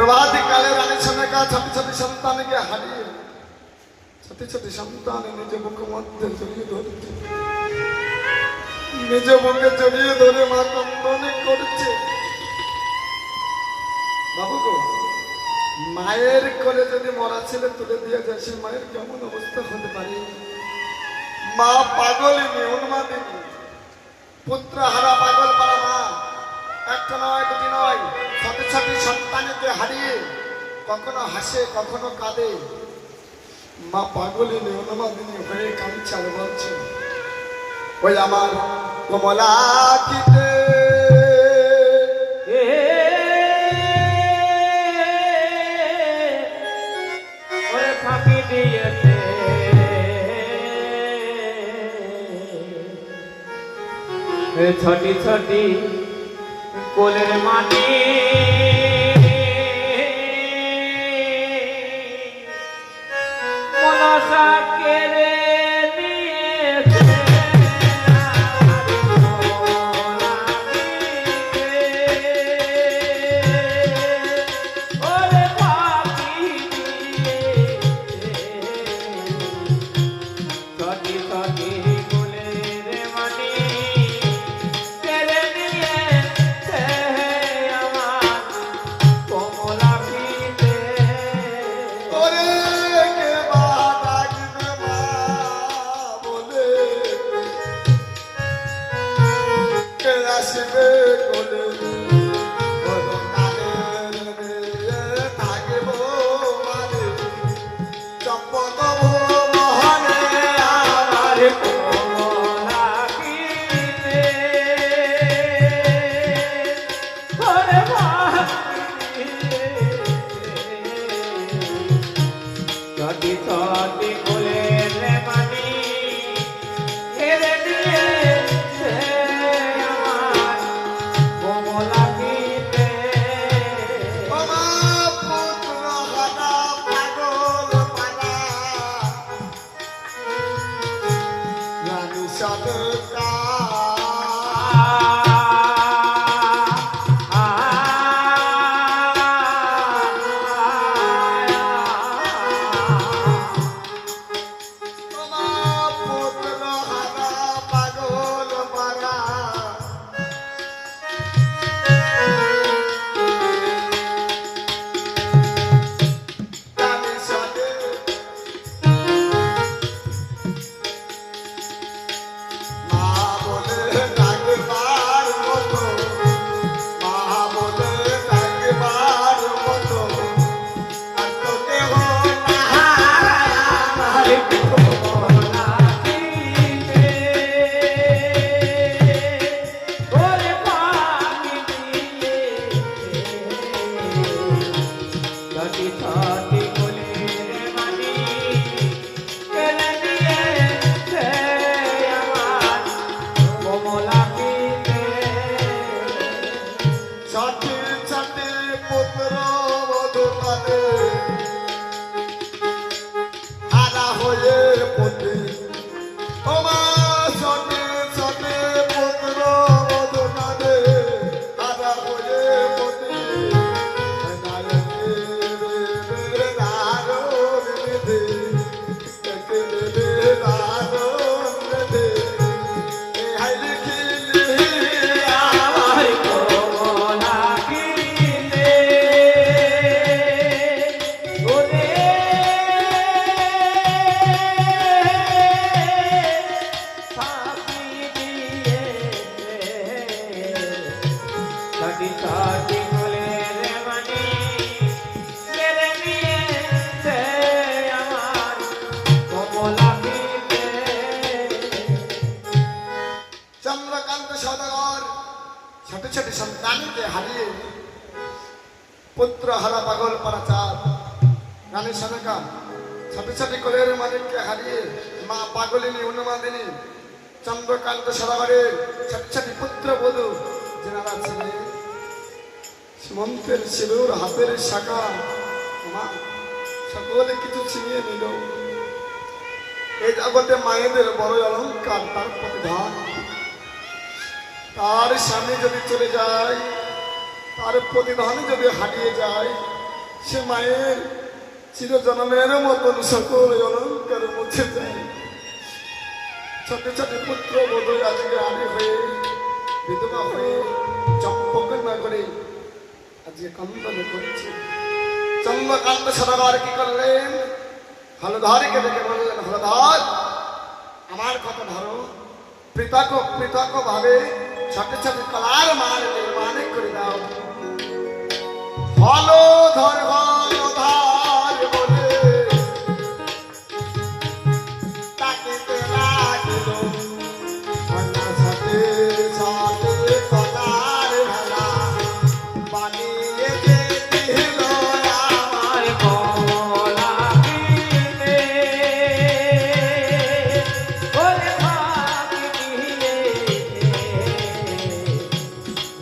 প্রভাতী কালে রানী সনেকা ছোট ছোট সন্তানকে হারিয়ে ছোট ছোট সন্তান নিজ বুক মধ্যে জড়িয়ে ধরছে নিজ বুকে জড়িয়ে ধরে মা কন্দন করছে বাবু মায়ের কোলে যদি মরা ছেলে তুলে দিয়ে যায় সে মায়ের কেমন অবস্থা হতে পারে মা পাগলিনী উন্মাদিনী পুত্র হারা পাগল পারা মা একটা নয়, দুটি নয়। ছোট ছোট সন্তানকে হারিয়ে কখনো হাসে, কখনো কাঁদে। মা পাগলিনী অনুমাদিনী হয়ে আর বলছে, ওই আমার কমলা কিতে ছোটি ছোটি কোলের মাটি। ছোট সন্তানকে হারিয়ে পুত্র হারা পাগল পারা চাঁদ। রানী সনকা ছোট ছোট কোলের মালিককে হারিয়ে মা পাগলিনী অনুমাদিনী চন্দ্রকান্ত সদাগরের ছোট ছোট পুত্র বধূ যেনারা ছিলেন সীমন্তের সিঁদুর, হাতের শাখা, মা সকলে কিছু ছিনিয়ে নিল। এই জগতে মায়েদের বড় অলঙ্কার তার প্রতিধান। তার স্বামী যদি চলে যায়, তার প্রতিধান যদি হারিয়ে যায়, সে মায়ের চিরজন্মের মতন সকল অলঙ্কার মুছে যায় ছোট ছোট পুত্র বোধ আজকে আড়ি হয়ে, বিধবা হয়ে চম্পক না করে আজকে কন্দন করছে। চন্দ্রকান্ত সদাগর কি করলেন? হলধরকে ডেকে বললেন, হলধর, আমার কথা ধরো। পৃথক পৃথক ভাবে ছোট ছোট কলার মার নির্মাণ করে দাও। হলধর হলধর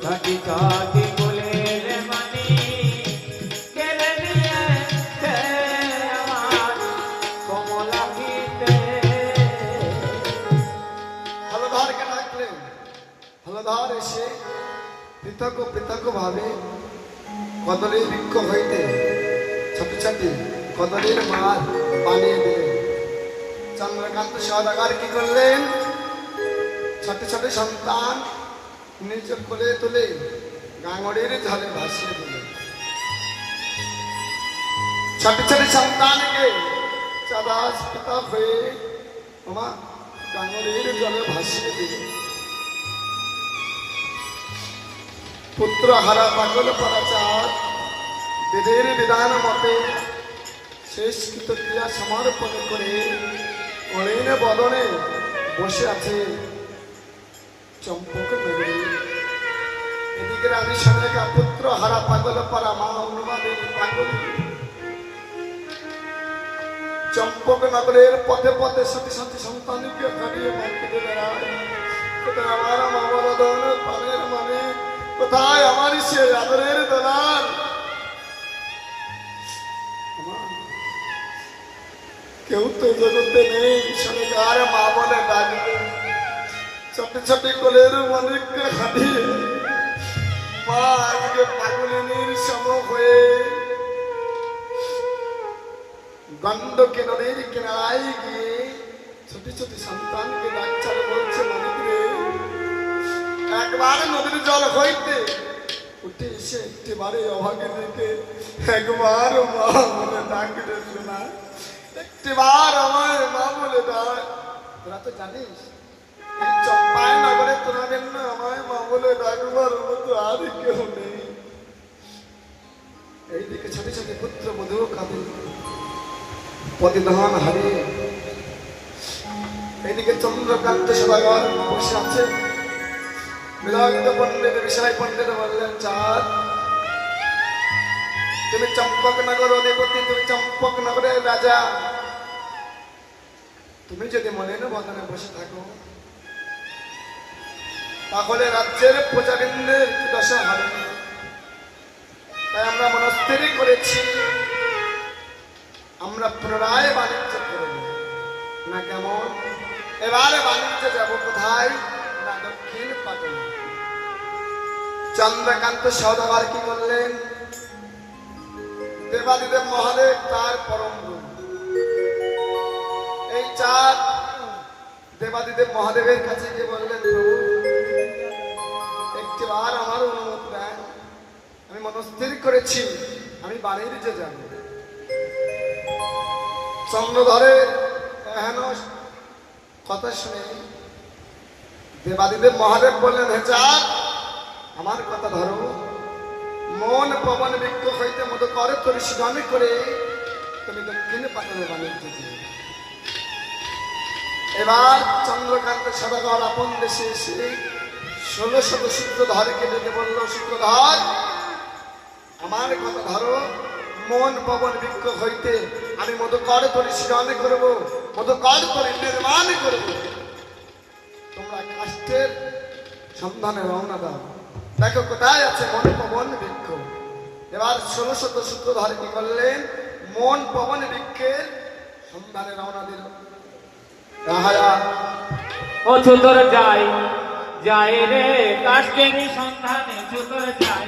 ঘাটি ঘাটি বলে রে মানি, কেড়ে নিয়েছে আমার পৃথক পৃথক ভাবে কদলের বৃক্ষ হইতে ছোট ছোট কদলের মাল বানিয়ে দিলেন। চন্দ্রকান্ত সদাগার কি করলেন? ছোট ছোট সন্তান নিজ কোলে তুলে, গাঙড়ের ঝলে ভাসিয়ে দিলেন ছোট ছোট সন্তানকে চাদাস পিতা হয়ে বাবা গাঙড়ের জলে ভাসিয়ে দিলেন পুত্র হারা পাগল পরাচার বেদের বিধান মতে শেষ ক্রিয়া সমর্পণ করে অড়িনে বদনে বসে আছে। চম্পক নগরী এদিকে রানী সনেকা পুত্র হারা পাগল পারা মা অনুমাদের পাগল চম্পক নগরের পথে পথে সতী সতী সন্তানকে হারিয়ে মার্কেটে বেড়ায় কোথায় আমার মামার দন পানের মানে কোথায় আমার সে আদরের দোলার কেউ তো জগতে নেই সরকার মা বলে ডাকবে ছোট ছোট কোলের অনেককে হাঁটিয়ে মা আজকে পাগলিনীর সম হয়ে। গন্ডকে নদীর কিনারায় গিয়ে ছোট ছোট সন্তানকে ডাক্তার বলছে মানিক রে একবার নদীর জল হইতে উঠে এসে একটিবারে অভাগে দেখে একবার মা বলে ডাক রে শোনা একটিবার আমার মা বলে ডাক। তোরা তো জানিস তোরা না, আমায় মা বলে ডাকবার মতো আর কেউ নেই। এইদিকে ছোট ছোট পুত্র মধু কাঁদে। প্রতিধান হারিয়ে এইদিকে চন্দ্রকান্ত সদাগর বসে আছে। বিরাগিত পণ্ডিত বিষয় পণ্ডিত বললেন, চাঁদ, তুমি চম্পক নগর অধিপতি, তুমি চম্পক নগরের রাজা। তুমি যদি মলিন বদনে বসে থাকো তাহলে রাজ্যের প্রজাবৃন্দের কি দশা হবে। তাই আমরা মনস্থির করেছি। আমরা পুনরায় বাণিজ্য করব না কেমন? এবারে বাণিজ্য যাব কোথায়? না দক্ষিণ পাটনে। চন্দ্রকান্ত সৌদাবার কি করলেন দেবাদিদেব মহাদেব তার পরম এই চাঁদ দেবাদিদেব মহাদেবের কাছে গিয়ে বললেন, প্রভু একটিবার আমার অনুমতি দেন আমি মনস্থির করেছি, আমি বাণিজ্যে যাব। চন্দ্রধরের এহেন কথা শুনে দেবাদিদেব মহাদেব বললেন, হে চাঁদ, আমার কথা ধরো। মন পবন বৃক্ষ হইতে মতো করে, তোর শিগামি করে তুমি দক্ষিণে পাঠাবে বাণিজ্য দিয়ে। এবার চন্দ্রকান্ত সদাগর আপন দেশে এসে ষোলো শত সূত্রধরকে ডেকে বলল, সূত্রধর, আমার কথা ধরো, মন পবন বৃক্ষ হইতে আমি মতো করে শিগামি করব মতো কর নির্মাণ করব। তোমরা কাষ্টের সন্ধানে রওনা দাও। দেখো কোথায় আছে মন পবন বৃক্ষ এবার ষোলো শত সূত্রধর কি করলেন? মন পবন বৃক্ষের সন্ধানে রওনা দিল। তাহারা ও ছুতর যাই রে কাষ্টের সন্ধানে ছুতর যাই